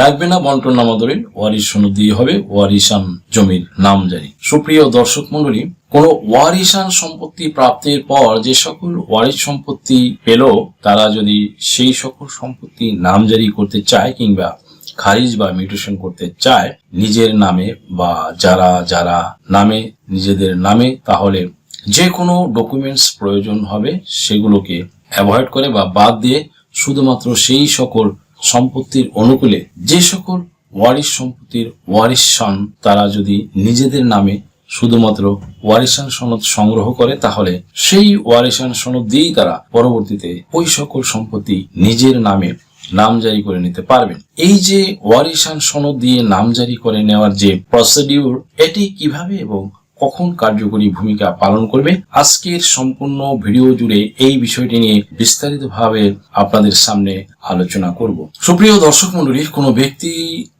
লাগবে না, বন্টন নামাদলিল ওয়ারিশ সনদ দিয়ে হবে, ওয়ারিশান জমির নাম নামজারি সুপ্রিয় দর্শক মন্ডলী কোন ওয়ারিশান সম্পত্তি প্রাপ্তির পর যে সকল ওয়ারিশ সম্পত্তি পেল, তারা যদি সেই সকল সম্পত্তি নামজারি করতে চায় কিংবা খারিজ বা মিউটেশন করতে চায়, নিজের নামে বা যারা যারা নামে, নিজেদের নামে, তাহলে যে কোনো ডকুমেন্টস প্রয়োজন হবে, সেগুলোকে অ্যাভয়েড করে বা বাদ দিয়ে শুধুমাত্র সেই সকল সম্পত্তির অনুকূলে যে সকল ওয়ারিশ সম্পত্তির ওয়ারিশান তারা যদি নিজেদের নামে শুধুমাত্র ওয়ারিশান সনদ সংগ্রহ করে, তাহলে সেই ওয়ারিশান সনদ দিয়েই তারা পরবর্তীতে ওই সকল সম্পত্তি নিজের নামে নামজারি করে নিতে পারবেন। এই যে ওয়ারিশান সনদ দিয়ে নামজারি করে নেওয়ার যে প্রসিডিউর এটি কীভাবে এবং কখন কার্যকরী ভূমিকা পালন করবে? আজকের সম্পূর্ণ ভিডিও জুড়ে এই বিষয়টি নিয়ে বিস্তারিতভাবে আপনাদের সামনে আলোচনা করব। সুপ্রিয় দর্শক মন্ডলী কোনো ব্যক্তি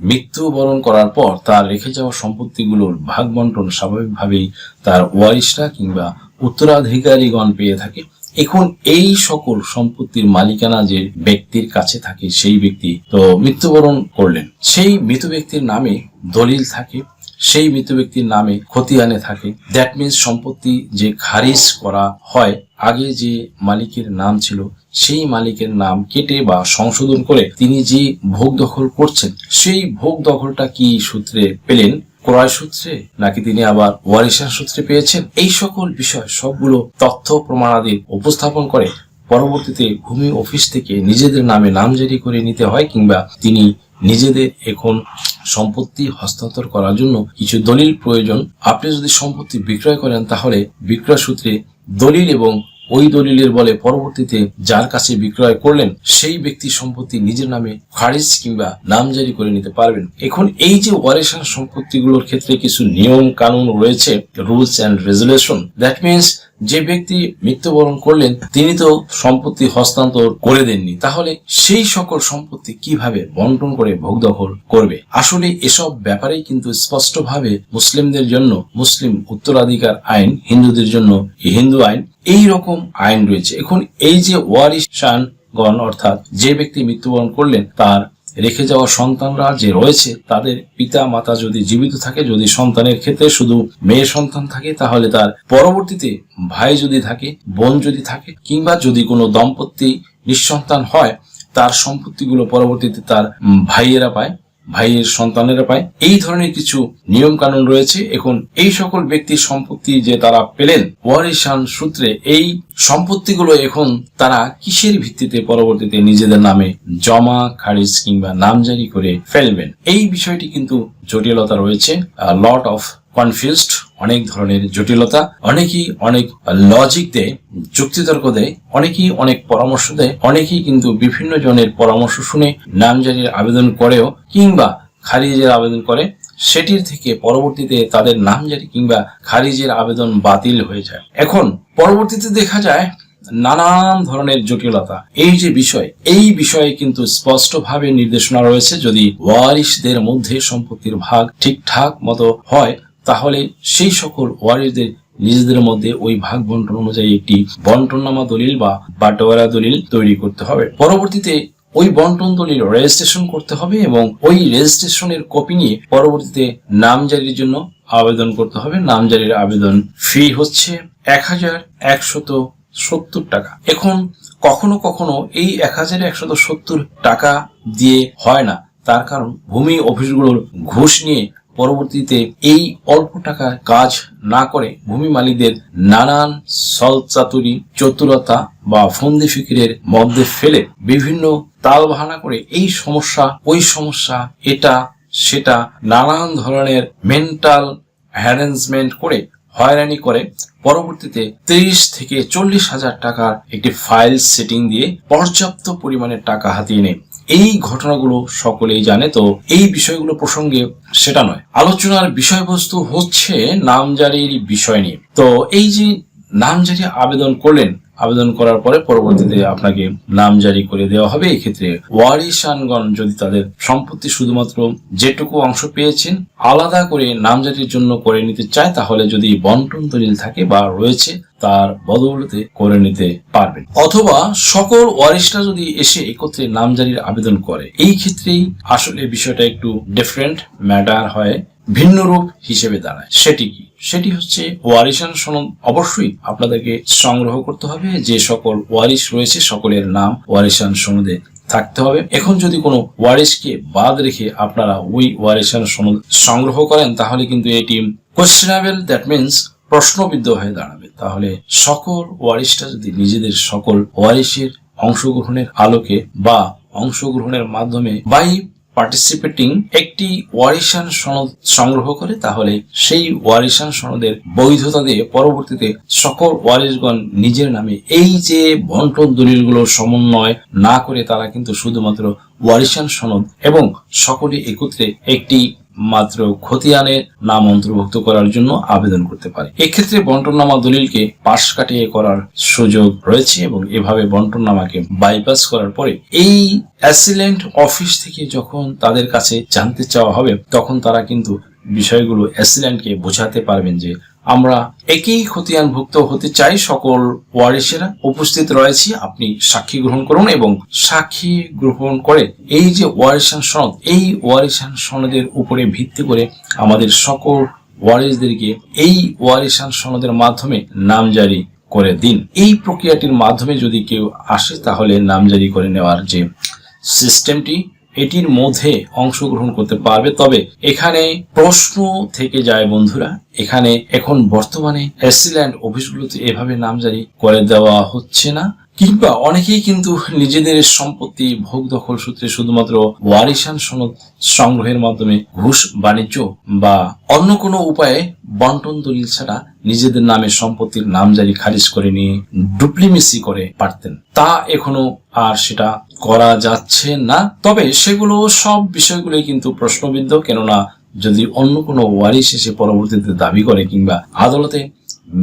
মৃত্যুবরণ করার পর তার রেখে যাওয়া সম্পত্তিগুলোর ভাগ বন্টন স্বাভাবিকভাবেই তার ওয়ারিশরা কিংবা উত্তরাধিকারীগণ পেয়ে থাকে। এখন এই সকল সম্পত্তির মালিকানা যে ব্যক্তির কাছে থাকে, সেই ব্যক্তি তো মৃত্যুবরণ করলেন। সেই মৃত ব্যক্তির নামে দলিল থাকে। সেই মৃত ব্যক্তির নামে খতিয়ানে থাকে। দ্যাট মিনস সম্পত্তি যে খারিজ করা হয়, আগে যে মালিকের নাম ছিল, সেই মালিকের নাম কেটে বা সংশোধন করে তিনি যে ভোগ দখল করছেন, সেই ভোগ দখলটা কি সূত্রে পেলেন? ক্রয় সূত্রে? নাকি তিনি আবার ওয়ারিশান সূত্রে পেয়েছেন? এই সকল বিষয়, সবগুলো তথ্য প্রমাণাদি উপস্থাপন করে পরবর্তীতে ভূমি অফিস থেকে নিজেদের নামে নাম নামজারি করে নিতে হয় কিংবা তিনি নিজেদের এখন সম্পত্তি হস্তান্তর করার জন্য কিছু দলিল প্রয়োজন। আপনি যদি সম্পত্তি বিক্রয় করেন, তাহলে বিক্রয় সূত্রে দলিল এবং ওই দলিলের বলে পরবর্তীতে যার কাছে বিক্রয় করলেন, সেই ব্যক্তি সম্পত্তি নিজের নামে খারিজ কিংবা নামজারি করে নিতে পারবেন। এখন এই যে ওয়ারেশন সম্পত্তিগুলোর ক্ষেত্রে কিছু নিয়ম কানুন রয়েছে, rules and regulation, that means যে ব্যক্তি মৃত্যুবরণ করলেন, তিনি তো সম্পত্তি হস্তান্তর করে দেননি। তাহলে সেই সকল সম্পত্তি কীভাবে বন্টন করে ভোগ দখল করবে? আসলে এসব ব্যাপারেই কিন্তু স্পষ্টভাবে মুসলিমদের জন্য মুসলিম উত্তরাধিকার আইন, হিন্দুদের জন্য হিন্দু আইন, এই রকম আইন রয়েছে। এখন এই যে ওয়ারিশান গণ অর্থাৎ যে ব্যক্তি মৃত্যুবরণ করলেন, তার রেখে যাওয়া সন্তানরা যে রয়েছে, তাদের পিতা মাতা যদি জীবিত থাকে, যদি সন্তানের ক্ষেত্রে শুধু মেয়ে সন্তান থাকে, তাহলে তার পরবর্তীতে ভাই যদি থাকে, বোন যদি থাকে, কিংবা যদি কোনো দম্পতি নিঃসন্তান হয়, তার সম্পত্তিগুলো পরবর্তীতে তার ভাইয়েরা পায়। ভাইয়ের সন্তানেরা পায়। এই ধরনের কিছু নিয়ম কানুন রয়েছে। এখন এই সকল ব্যক্তির সম্পত্তি যে তারা পেলেন ওয়ারিসান সূত্রে এই সম্পত্তিগুলো এখন তারা কিসের ভিত্তিতে পরবর্তীতে নিজেদের নামে জমা, খারিজ কিংবা নামজারি করে ফেলবেন? এই বিষয়টি কিন্তু জটিলতা রয়েছে লট অফ কনফিউজড অনেক ধরনের জটিলতা, অনেকেই অনেক লজিক দেয়, যুক্তিতর্ক দেয়, অনেকেই অনেক পরামর্শ দেয়, অনেকেই কিন্তু বিভিন্ন জনের পরামর্শ শুনে নামজারির আবেদন করেও কিংবা খারিজের আবেদন করে, সেটির থেকে পরবর্তীতে তাদের নামজারি কিংবা খারিজের আবেদন বাতিল হয়ে যায়। এখন পরবর্তীতে দেখা যায় নানান ধরনের জটিলতা। এই যে বিষয়, এই বিষয়ে কিন্তু স্পষ্টভাবে নির্দেশনা রয়েছে যদি ওয়ারিশদের মধ্যে সম্পত্তির ভাগ ঠিকঠাক মতো হয় তাহলে সেই সকল ওয়ারিশদের নিজেদের মধ্যে ওই ভাগ বন্টন অনুযায়ী একটি বন্টননামা দলিল বা বাটোয়ারা দলিল তৈরি করতে হবে। পরবর্তীতে ওই বন্টন দলিল রেজিস্ট্রেশন করতে হবে এবং ওই রেজিস্ট্রেশনের কপি নিয়ে পরবর্তীতে নামজারির জন্য আবেদন করতে হবে। নামজারির আবেদন ফি হচ্ছে এক হাজার একশত সত্তর টাকা। এখন কখনো কখনো এই এক হাজার একশত সত্তর টাকা দিয়ে হয় না। তার কারণ ভূমি অফিসগুলোর ঘুষ নিয়ে পরবর্তীতে এই অল্প টাকার কাজ না করে ভূমি মালিকদের নানান সলচাতুরি, চতুরতা বা ফন্দি ফিকিরের মধ্যে ফেলে বিভিন্ন তাল বাহানা করে এই সমস্যা, ওই সমস্যা, এটা, সেটা নানান ধরনের মেন্টাল হ্যারেঞ্জমেন্ট করে হয়রানি করে। পরবর্তীতে তিরিশ থেকে চল্লিশ হাজার টাকার একটি ফাইল সেটিং দিয়ে পর্যাপ্ত পরিমাণে টাকা হাতিয়ে নেয়। এই ঘটনাগুলো সকলেই জানে, তো এই বিষয়গুলো প্রসঙ্গে সেটা নয়। আলোচনার বিষয়বস্তু হচ্ছে নামজারির বিষয় নিয়ে। তো এই যে নামজারি আবেদন করলেন আবেদন করার পরে পরবর্তীতে আপনাকে নাম জারি করে দেওয়া হবে। এক্ষেত্রে ওয়ারিশানগণ যদি তাদের সম্পত্তি শুধুমাত্র যেটুকু অংশ পেয়েছেন, আলাদা করে নামজারির জন্য করে নিতে চায়, তাহলে যদি বন্টন দলিল থাকে বা রয়েছে, তার বদৌলতে করে নিতে পারবেন। অথবা সকল ওয়ারিশরা যদি এসে একত্রে নামজারির আবেদন করে, এই ক্ষেত্রেই আসলে বিষয়টা একটু ডিফারেন্ট ম্যাটার হয়। ভিন্ন রূপ হিসেবে দাঁড়ায়। সেটি কি? সেটি হচ্ছে ওয়ারিশান সনদ। অবশ্যই আপনাদেরকে সংগ্রহ করতে হবে। যে সকল ওয়ারিশ রয়েছে, সকলের নাম ওয়ারিশান সনদে থাকতে হবে। এখন যদি কোনো ওয়ারিশকে বাদ রেখে আপনারা ওই ওয়ারিশান সনদ সংগ্রহ করেন, তাহলে কিন্তু এটি কোয়েশ্চেনেবল দ্যাট মিনস প্রশ্নবিদ্ধ হয়ে দাঁড়াবে। তাহলে সকল ওয়ারিশটা যদি নিজেদের সকল ওয়ারিশের অংশগ্রহণের আলোকে বা অংশগ্রহণের মাধ্যমে বাই পার্টিসিপেটিং একটি ওয়ারিশান সনদ সংগ্রহ করে, তাহলে সেই ওয়ারিশান সনদের বৈধতা দিয়ে পরবর্তীতে সকল ওয়ারিশগণ নিজের নামে এই যে বন্টন দলিলগুলো সমন্বয় না করে, তারা কিন্তু শুধুমাত্র ওয়ারিশান সনদ এবং সকলে একত্রে একটি মাত্র খতিয়ানের নাম অন্তর্ভুক্ত করার জন্য আবেদন করতে পারে। এক্ষেত্রে বন্টননামা দলিলকে পাশ কাটিয়ে করার সুযোগ রয়েছে এবং এভাবে বন্টননামাকে বাইপাস করার পরে এই অ্যাসিলেন্ট অফিস থেকে যখন তাদের কাছে জানতে চাওয়া হবে, তখন তারা কিন্তু বিষয়গুলো অ্যাসিলেন্টকে বোঝাতে পারবেন যে আমরা একই খতিয়ানভুক্ত হতে চাই সকল ওয়ারিশেরা উপস্থিত রয়েছি, আপনি সাক্ষী গ্রহণ করুন এবং সাক্ষী গ্রহণ করে এই যে ওয়ারিশান সনদ, এই ওয়ারিশান সনদের উপরে ভিত্তি করে আমাদের সকল ওয়ারিশদেরকে এই ওয়ারিশান সনদের মাধ্যমে নাম জারি করে দিন। এই প্রক্রিয়াটির মাধ্যমে যদি কেউ আসে, তাহলে নামজারি করে নেওয়ার যে সিস্টেমটি এটির মধ্যে অংশগ্রহণ করতে পারবে। তবে এখানে প্রশ্ন থেকে যায় বন্ধুরা, এখানে এখন বর্তমানে এসিল্যান্ড অফিসগুলোতে এভাবে নামজারি করে দেওয়া হচ্ছে না। কিংবা অনেকেই কিন্তু নিজেদের সম্পত্তি ভোগ দখল সূত্রে শুধুমাত্র ওয়ারিশান সনদ সংগ্রহের মাধ্যমে ঘুষ, বাণিজ্য বা অন্য কোনো উপায়ে বন্টন দলিল ছাড়া নিজেদের নামে সম্পত্তির নামজারি খারিজ করে নিয়ে ডুপ্লিমেসি করে পারতেন। তা এখনও আর সেটা করা যাচ্ছে না। তবে সেগুলো সব বিষয়গুলো কিন্তু প্রশ্নবিদ্ধ, কেননা যদি অন্য কোনো ওয়ারিশ এসে পরবর্তীতে দাবি করে কিংবা আদালতে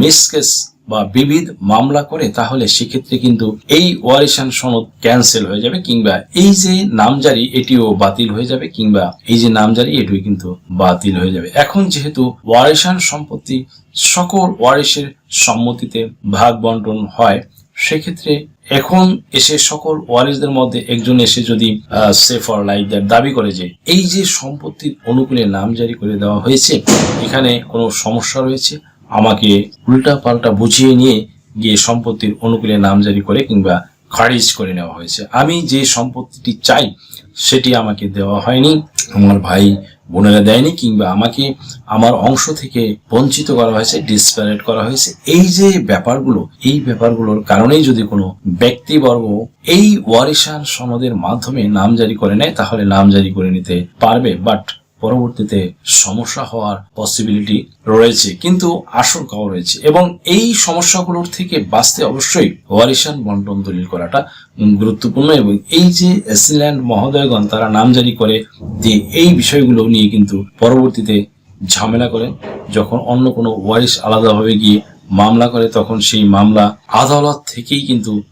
মিসকেস বা বিবিধ মামলা করে, তাহলে সেক্ষেত্রে কিন্তু এই ওয়ারিশান সনদ ক্যান্সেল হয়ে যাবে কিংবা এই যে নামজারি, এটিও বাতিল হয়ে যাবে কিংবা এই যে নামজারি, এটিও কিন্তু বাতিল হয়ে যাবে। এখন যেহেতু ওয়ারিশান সম্পত্তি সকল ওয়ারিশের সম্মতিতে ভাগ বন্টন হয়, সেক্ষেত্রে এখন এসে সকল ওয়ারিসদের মধ্যে একজন এসে যদি সেফর লাইক দ্যাট দাবি করে যে, এই যে সম্পত্তির অনুকূলে নাম জারি করে দেওয়া হয়েছে, এখানে কোনো সমস্যা রয়েছে? আমাকে উল্টা পাল্টা বুঝিয়ে নিয়ে গিয়ে সম্পত্তির অনুকূলে নাম জারি করে কিংবা খারিজ করে নেওয়া হয়েছে। আমি যে সম্পত্তিটি চাই, সেটি আমাকে দেওয়া হয়নি, আমার ভাই বোনেরা দেয়নি কিংবা আমাকে আমার অংশ থেকে বঞ্চিত করা হয়েছে ডিসপ্যারেট করা হয়েছে। এই যে ব্যাপারগুলো, এই ব্যাপারগুলোর কারণেই যদি কোনো ব্যক্তিবর্গ এই ওয়ারিশান সনদের মাধ্যমে নাম জারি করে নেয়, তাহলে নাম জারি করে নিতে পারবে। বাট পরবর্তীতে সমস্যা হওয়ার পসিবিলিটি রয়েছে। কিন্তু আশঙ্কাও রয়েছে। এবং এই সমস্যাগুলোর থেকে বাঁচতে অবশ্যই ওয়ারিশান বন্টন দলিল করাটা গুরুত্বপূর্ণ এবং এই যে এসিল্যান্ড মহোদয়গণ তারা নাম জারি করে যে এই বিষয়গুলো নিয়ে কিন্তু পরবর্তীতে ঝামেলা করেন। যখন অন্য কোনো ওয়ারিশ আলাদাভাবে গিয়ে মামলা করে, তখন সেই মামলা আদালত থেকেই কিন্তু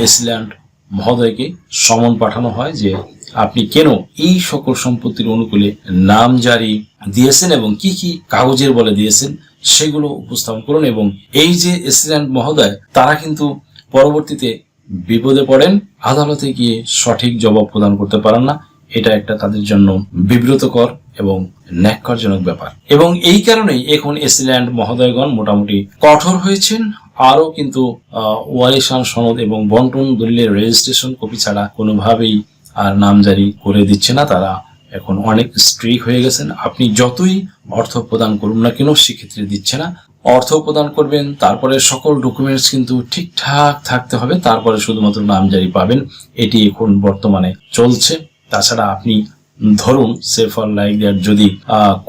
এসিল্যান্ড মহোদয়কে সমন পাঠানো হয় যে আপনি কেন এই সকল সম্পত্তির অনুকূলে নাম জারি দিয়েছেন এবং কি কি কাগজের বলে দিয়েছেন সেগুলো উপস্থাপন করুন এবং এই যে এসিডেন্ট মহোদয় তারা কিন্তু পরবর্তীতে বিপদে পড়েন আদালতে গিয়ে সঠিক জবাব প্রদান করতে পারেন না। এটা একটা তাদের জন্য বিব্রতকর এবং ন্যাক্কারজনক ব্যাপার। এবং এই কারণেই এখন এসিল্যান্ড মহোদয়গণ মোটামুটি কঠোর হয়েছেন। আরও কিন্তু আহ, ওয়ারিশান সনদ এবং বন্টন দলিলের রেজিস্ট্রেশন কপি ছাড়া কোনোভাবেই আর নামজারি করে দিচ্ছে না, তারা এখন অনেক স্ট্রিক হয়ে গেছেন। আপনি যতই অর্থ প্রদান করুন না কেন, সেক্ষেত্রে দিচ্ছে না। অর্থ প্রদান করবেন, তারপরে সকল ডকুমেন্টস কিন্তু ঠিকঠাক থাকতে হবে, তারপরে শুধুমাত্র নামজারি পাবেন। এটি এখন বর্তমানে চলছে। তাছাড়া আপনি ধরুন, সেফার লাইক দ্যাট যদি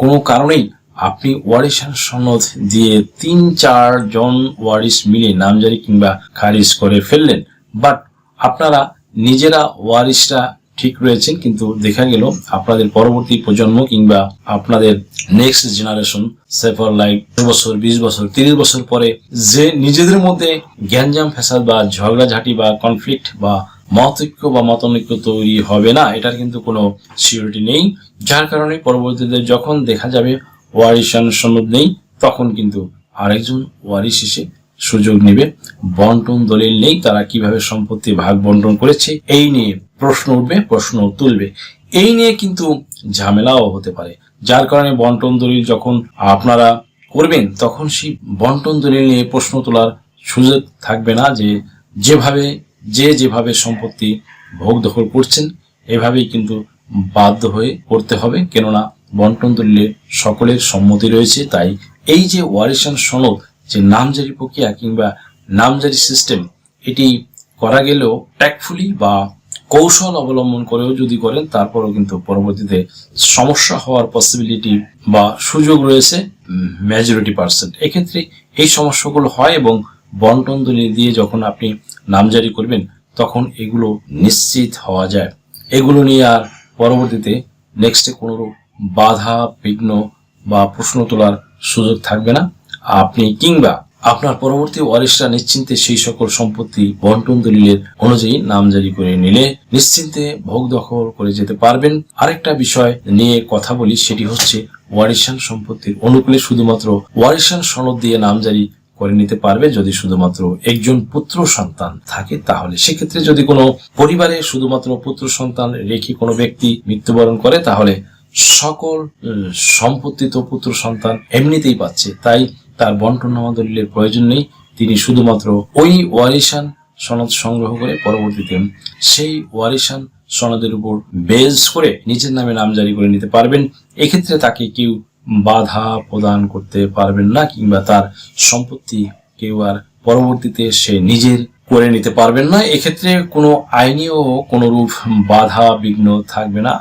কোনো কারণেই আপনি ওয়ারিশান সনদ দিয়ে তিন চার জন ওয়ারিশ মিলে নামজারি কিংবা খারিজ করে ফেললেন, বাট আপনারা নিজেরা ওয়ারিশরা ঠিক রয়েছেন, কিন্তু দেখা গেল আপনাদের পরবর্তী প্রজন্ম কিংবা আপনাদের নেক্সট জেনারেশন সেফর লাইক বছর, বিশ বছর, তিরিশ বছর পরে যে নিজেদের মধ্যে জ্ঞানজাম ফ্যাসাদ বা ঝগড়াঝাটি বা কনফ্লিক্ট বা মতৈক্য বা মতানৈক্য তৈরি হবে না, এটার কিন্তু কোনো সিওরিটি নেই। যার কারণে পরবর্তীতে যখন দেখা যাবে ওয়ারিশান সনদ নেই, তখন কিন্তু আরেকজন ওয়ারিশ এসে সুযোগ নেবে। বন্টন দলিল নেই, তারা কীভাবে সম্পত্তি ভাগ বন্টন করেছে, এই নিয়ে প্রশ্ন উঠবে, প্রশ্ন তুলবে। এই নিয়ে কিন্তু ঝামেলাও হতে পারে। যার কারণে বন্টন দলিল যখন আপনারা করবেন, তখন সেই বন্টন দলিল নিয়ে প্রশ্ন তোলার সুযোগ থাকবে না যে যেভাবে যে যেভাবে সম্পত্তি ভোগ দখল করছেন, এভাবেই কিন্তু বাধ্য হয়ে করতে হবে। কেননা বন্টন দলিলে সকলের সম্মতি রয়েছে, তাই এই যে ওয়ারিশান সনদ যে নামজারি প্রক্রিয়া কিংবা নামজারি সিস্টেম এটি করা গেলেও ট্যাকফুলি বা কৌশল অবলম্বন করেও যদি করেন, তারপরও কিন্তু পরবর্তীতে সমস্যা হওয়ার পসিবিলিটি বা সুযোগ রয়েছে মেজরিটি পার্সেন্ট এক্ষেত্রে এই সমস্যাগুলো হয় এবং বন্টন দলিল দিয়ে যখন আপনি নামজারি করবেন, তখন এগুলো নিশ্চিত হওয়া যায়। এগুলো নিয়ে আর পরবর্তীতে নেক্সটে কোনো বাধা, বিঘ্ন বা প্রশ্ন তোলার সুযোগ থাকবে না। আপনি কিংবা আপনার পরবর্তী ওয়ারিশরা নিশ্চিন্তে সেই সকল সম্পত্তি বন্টন দলিলের অনুযায়ী নামজারি করে নিলে নিশ্চিন্তে ভোগ দখল করে যেতে পারবেন। আরেকটা বিষয় নিয়ে কথা বলি, সেটি হচ্ছে ওয়ারিশান সম্পত্তির অনুকূলে শুধুমাত্র ওয়ারিশান সনদ দিয়ে নামজারি করে নিতে পারবে যদি শুধুমাত্র একজন পুত্র সন্তান থাকে। তাহলে সেক্ষেত্রে যদি কোনো পরিবারে শুধুমাত্র পুত্র সন্তান রেখে কোনো ব্যক্তি মৃত্যুবরণ করে, তাহলে সকল সম্পত্তি তো পুত্র সন্তান এমনিতেই পাচ্ছে। তাই তার বন্টনামা দলিলের প্রয়োজন নেই। তিনি শুধুমাত্র ওই ওয়ারিশান সনদ সংগ্রহ করে পরবর্তীতে সেই ওয়ারিশান সনদের উপর বেজ করে নিজের নামে নাম জারি করে নিতে পারবেন। এক্ষেত্রে তাকে কেউ বাধা প্রদান করতে পারবেন না, কিংবা তার সম্পত্তি কেউ আর পরবর্তীতে সে নিজের করে নিতে পারবেন না। এক্ষেত্রে কোনো আইনিও কোনো রূপ বাধা বিঘ্ন থাকবে না।